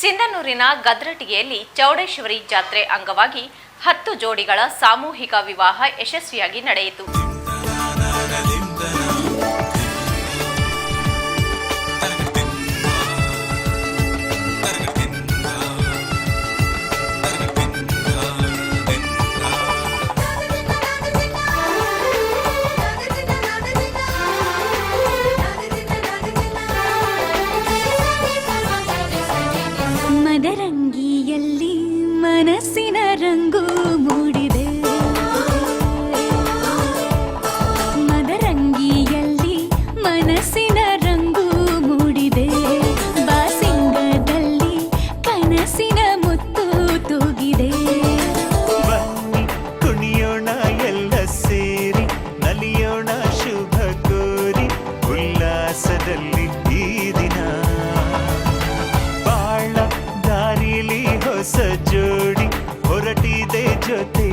ಸಿಂಧನೂರಿನ ಗದ್ರಟಿಗೆಯಲ್ಲಿ ಚೌಡೇಶ್ವರಿ ಜಾತ್ರೆ ಅಂಗವಾಗಿ ಹತ್ತು ಜೋಡಿಗಳ ಸಾಮೂಹಿಕ ವಿವಾಹ ಯಶಸ್ವಿಯಾಗಿ ನಡೆಯಿತು. ಎಲ್ಲಿ ಮನಸ್ಸಿನ ರಂಗು ಮೂಡಿದೆ? ಮದರಂಗಿಯಲ್ಲಿ ಮನಸ್ಸಿನ ರಂಗು ಮೂಡಿದೆ. ಬಾಸಿಂಗದಲ್ಲಿ ಕನಸಿನ ಮುತ್ತು ತೂಗಿದೆ. ಬನ್ನಿ, ಕುಣಿಯೋಣ ಎಲ್ಲ ಸೇರಿ, ನಲಿಯೋಣ ಶುಭ ಕೋರಿ, ಉಲ್ಲಾಸದಲ್ಲಿ ಈ ದಿನ. good.